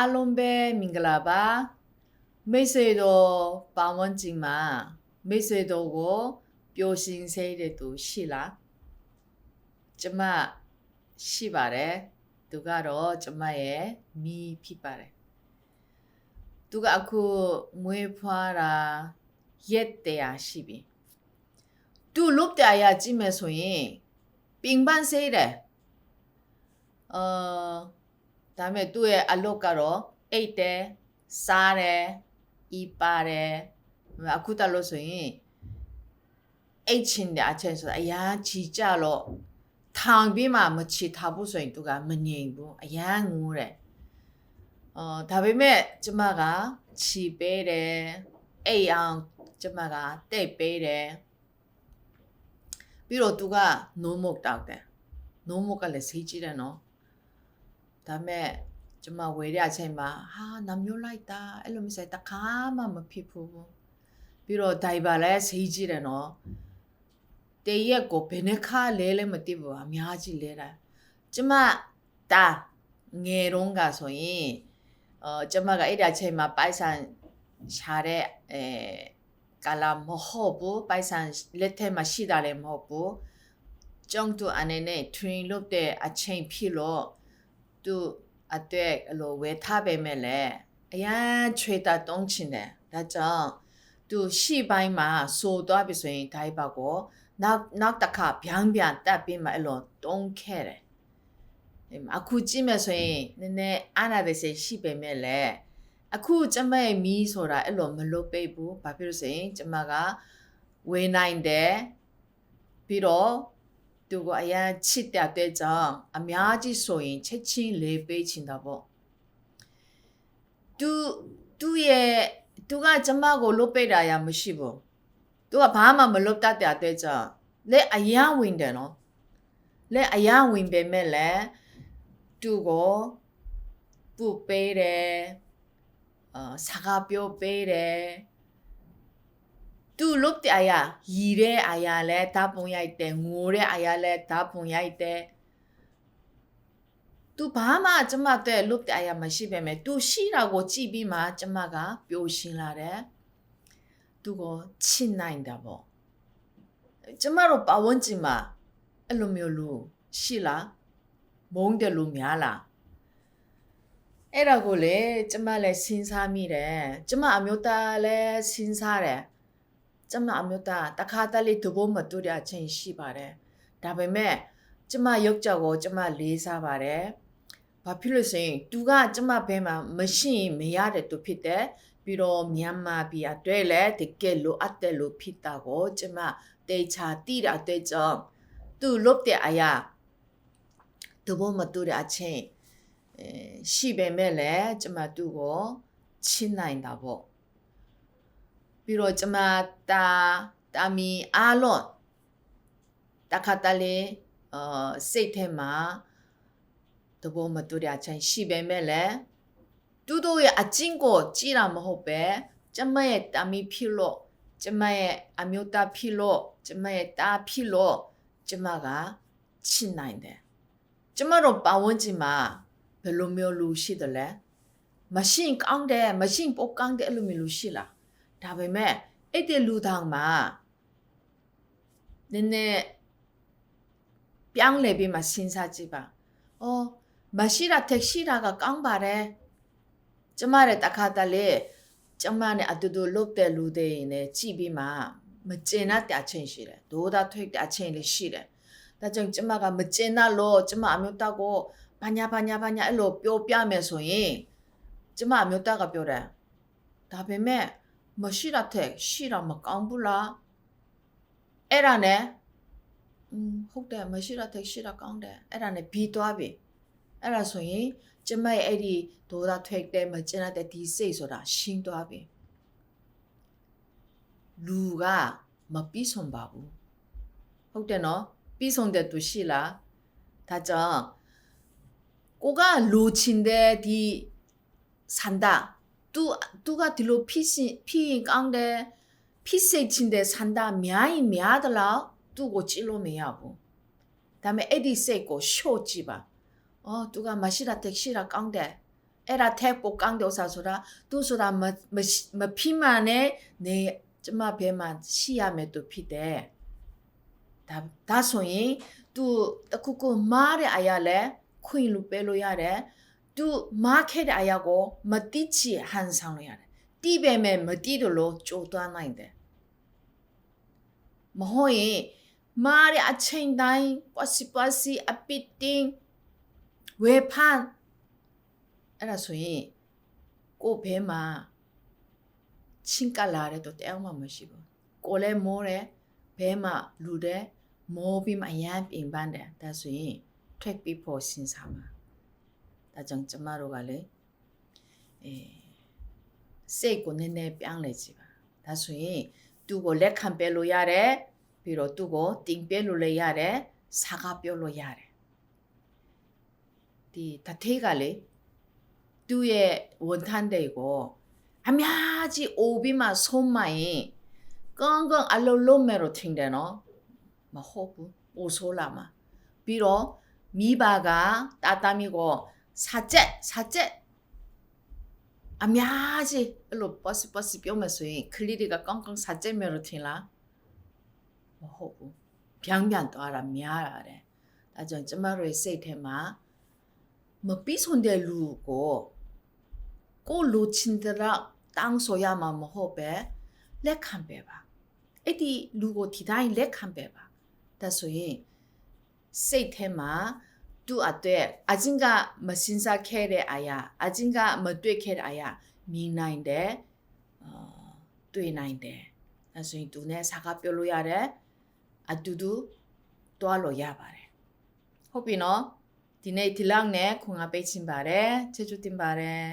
အားလုံးပဲမင်္ဂလာပါမိတ်ဆွေတို့ပါဝင်ကြည့်မှာမိတ်ဆွေတို့ကိုပျော်ရွှင်စေတဲ့သူရှိလားကျမရှိပါတယ်သူကတော့ကျမရဲ့မိဖြစ်ပါတယ်သူကအခုမွေးဖွားတာရက်တရာရှိပြီသူလုတ်တရားရကြည့်မယ်ဆိုရင်ပင်ပန်းစေးတယ်အာ ဒါပေမဲ့သူ့ရဲ့အလုပ်ကတော့အိတ်တယ်စားတယ်ဤပါတယ်အခုတလို့ဆိုရင်အိတ်ချင်းတဲ့အချက်ဆိုတာအရာကြီးကြလို့ထောင်ပြီးမှမချီထားဖို့ဆိုရင်သူကမငြိမ်ဘူးအရန်ငိုးတယ်အော်ဒါပေမဲ့ကျမကချီပေးတယ်အိတ်အောင်ကျမကတိတ်ပေးတယ်ပြီးတော့သူကနိုးမုတ်တောက်တယ်နိုးမုတ်ကလည်းစိတ်ကြည့်တယ်နော် ဒါပေမဲ့ကျမဝေရအချိန်မှာဟာနမျိုးလိုက်တာအဲ့လိုမျိုးဆိုတခါမှမဖြစ်ဘူးပြီးတော့ဒိုင်ဘာလည်းစိတ်ကြည့်တယ်နော်တရက်ကိုဘယ်နှခါလဲလဲမသိဘူးအများကြီးလဲတာကျမတာငယ်တုန်းကဆိုရင်အော်ကျမကအဲ့ဒါချိန်မှာပိုက်ဆံရှာတဲ့အဲကာလာမဟုတ်ဘူးပိုက်ဆံလက်ထဲမှာရှိတာလည်းမဟုတ်ဘူးကျောင်းသူအနေနဲ့ train လုပ်တဲ့အချိန်ဖြစ်လို့ သူအတွက်အလိုဝယ်ထားပေမဲ့လည်းအရန်ချွေတာတုံးချင်တယ်ဒါကြောင့်သူရှေ့ပိုင်းမှာစိုးသွားပြီဆိုရင်ဒိုင်ပါကိုနောက်နောက်တစ်ခါဗျံဗျံတက်ပြီးမှအဲ့လိုတုံးခဲ့တယ်အခုကြည့်မယ်ဆိုရင်နည်းနည်းအားနာတဲ့စိတ်ရှိပေမဲ့လည်းအခုကျမရဲ့မီးဆိုတာအဲ့လိုမလွတ်ပိတ်ဘူးဘာဖြစ်လို့ဆိုရင်ကျမကဝေနိုင်တယ်ပြီးတော့ သူကအရန်ချစ်တဲ့တဲ့ကြောင့်အများကြီးဆိုရင်ချက်ချင်းလေးပေးချင်တာပေါ့သူသူရဲ့သူကကျမကိုလွတ်ပိတ်တာရမရှိဘူးသူကဘာမှမလွတ်တတ်တဲ့တဲ့ကြောင့်လက်အရန်ဝင်တယ်နော်လက်အရန်ဝင်ပေမဲ့လည်းသူကိုပူပေးတယ်အာစကားပြောပေးတယ် သူလုတ်တဲ့အရာရီတဲ့အရာလဲဓာတ်ပုံရိုက်တယ်ငိုတဲ့အရာလဲဓာတ်ပုံရိုက်တယ်သူဘာမှကျမတဲ့လုတ်တဲ့အရာမရှိပဲမဲ့သူရှိတာကိုကြည့်ပြီးမှကျမကပျော်ရှင်လာတယ်သူကိုချစ်နိုင်တာပေါ့ကျမတို့ပဝန်းကျင်မှာအဲ့လိုမျိုးလူရှိလားမုန်းတယ်လူများလားအဲ့ဒါကိုလေကျမလည်းစဉ်းစားမိတယ်ကျမအမျိုးသားလည်းစဉ်းစားတယ် ကျမအမျိုးသားတခါတလေတဘိုးမတူတဲ့အချိန်ရှိပါတယ်ဒါပေမဲ့ကျမရုပ်ကြော်ကိုကျမလေးစားပါတယ်ဘာဖြစ်လို့ဆိုရင်သူကကျမဘဲမှာမရှိရင်မရတဲ့သူဖြစ်တယ်ပြီးတော့မြန်မာပြည်အတွက်လည်းတကယ်လိုအပ်တယ်လို့ဖြစ်တာကိုကျမတေချာတိတာတဲ့ကြောင့်သူလုတ်တဲ့အရာတဘိုးမတူတဲ့အချိန်အဲရှိပေမဲ့လည်းကျမသူ့ကိုချစ်နိုင်တာပေါ့ ပြီးတော့ကျမတာတာမီအားလုံးတခါတလေအာစိတ်ထဲမှာတဘောမတူတဲ့အချိန်ရှိပေမဲ့လည်းတူတို့ရဲ့အချင်းကိုကြည်တာမဟုတ်ပဲကျမရဲ့တာမီဖြစ်လို့ကျမရဲ့အမျိုးသားဖြစ်လို့ကျမရဲ့တာဖြစ်လို့ကျမကချစ်နိုင်တယ်ကျမတို့ပတ်ဝန်းကျင်မှာဘယ်လိုမျိုးလူရှိတယ်လဲမရှင်းကောင်းတယ်မရှင်းပိုကောင်းတယ်အဲ့လိုမျိုးလူရှိလား ဒါပေမဲ့အဲ့ဒီလူတောင်မှာနည်းနည်းပြောင်းလဲပြီးမှစဉ်းစားကြည့်ပါ။အော်မရှိတာတက်ရှိတာကကောင်းပါတယ်။ကျမရဲ့တခါတလေကျမနဲ့အတူတူလုပ်တဲ့လူတွေနဲ့ကြည့်ပြီးမှမကျင်တဲ့အချင်းရှိတယ်။ဒိုးသားထွေးတဲ့အချင်းလေးရှိတယ်။ဒါကြောင့်ကျမကမကျင်တော့လို့ကျမအမျိုးသားကိုဘာညာဘာညာဘာညာအဲ့လိုပြောပြမယ်ဆိုရင်ကျမအမျိုးသားကပြောတယ်။ဒါပေမဲ့ မရှိတာတဲ့ရှိတာမကောင်းဘူးလားအဲ့ဒါနဲ့อืมဟုတ်တယ်မရှိတာတဲ့ရှိတာကောင်းတယ်အဲ့ဒါနဲ့ပြီးသွားပြီအဲ့ဒါဆိုရင်ကျမရဲ့အဲ့ဒီဒေါသထွက်တဲ့မကျန်တဲ့ဒီစိတ်ဆိုတာရှင်းသွားပြီလူကမပြီးဆုံးပါဘူးဟုတ်တယ်နော်ပြီးဆုံးတဲ့သူရှိလားဒါ ကြောင့်ကိုကလူချင်းတဲ့ဒီစန္ဒသူသူကဒီလိုဖြစ် sin ဖြစ်ရင်ကောင်းတယ်ဖြစ်စေချင်တဲ့ဆန္ဒများရင်များသလားသူ့ကိုကြည့်လို့မရဘူးဒါပေမဲ့အဲ့ဒီစိတ်ကိုရှို့ကြည့်ပါအော်သူကမရှိတာတက်ရှိတာကောင်းတယ်အဲ့ဒါထက်ပိုကောင်းတော့ဆိုတာသူဆိုတာမမမဖိမှန်နဲ့နေကျမဘဲမှာရှိရမယ်သူဖြစ်တယ်ဒါဒါဆိုရင် तू တခုခုမားတဲ့အရာလဲခွင့်လူပဲလို့ရတယ် तू မားခဲ့တဲ့အရာကိုမတိချီဟန်ဆောင်လို့ရတယ်တိပဲမဲ့မတိတော့လို့ကြိုးသွမ်းနိုင်တယ်မဟုတ်ရင်မားတဲ့အချိန်တိုင်းပစီပစီအပစ်တင်ဝေဖန်အဲ့ဒါဆိုရင်ကိုယ့်ဘဲမှာချင်းကလာတဲ့တော့တယောက်မှမရှိဘူးကိုယ်လည်းမိုးတယ်ဘဲမှာလူတယ်မောပြီးမှအရန်ပြင်ပန်းတယ်ဒါဆိုရင်ထွက်ပြီးဖို့စဉ်းစားမှာ ဒါကြောင့်ကျမတို့ကလည်းအဲစိတ်ကိုနည်းနည်းပြောင်းလဲကြည့်ပါဒါဆိုရင်သူ့ကိုလက်ခံပေးလို့ရတယ်ပြီးတော့သူ့ကိုတင်ပေးလို့လည်းရတယ်စကားပြောလို့ရတယ်ဒီတထေးကလေသူ့ရဲ့ဝန်ထမ်းတွေကိုအများကြီးအိုပြီးမှဆုံးမရင်ကောင်းကောင်းအလုံးလုံးမဲ့တော့ထင်တယ်နော်မဟုတ်ဘူးပိုဆိုးလာမှာပြီးတော့မိဘကတာတာမီကို စာကြက်စာကြက်အများကြီးအဲ့လို poss poss ပြောမှဆိုရင်ခလီတွေကကောင်းကောင်းစာကြက်မယ်လို့ထင်လားမဟုတ်ဘူးဗျန်းဗျန်းသွားတာများရတယ်ဒါကြောင့်ကျမတို့ရဲ့စိတ်ထဲမှာမပြီးဆုံးတဲ့လူကိုကိုလူချင်းတရာတောင်းဆိုရမှာမဟုတ်ပဲလက်ခံပေးပါအဲ့ဒီလူကိုဒီ တိုင်းလက်ခံပေးပါဒါဆိုရင်စိတ်ထဲမှာသူ့အတွက်အချင်းကမစင်စားခဲ့တဲ့အရာအချင်းကမတွေ့ခဲ့တဲ့အရာမြင်နိုင်တယ်အာတွေ့နိုင်တယ်ဒါဆိုရင်သူနဲ့စကားပြောလို့ရတယ်အတူတူတွားလို့ရပါတယ်ဟုတ်ပြီနော်ဒီနေ့ဒီလောက်နဲ့ခွန်အားပေးချင်ပါတယ်ချစ်ချူတင်ပါတယ်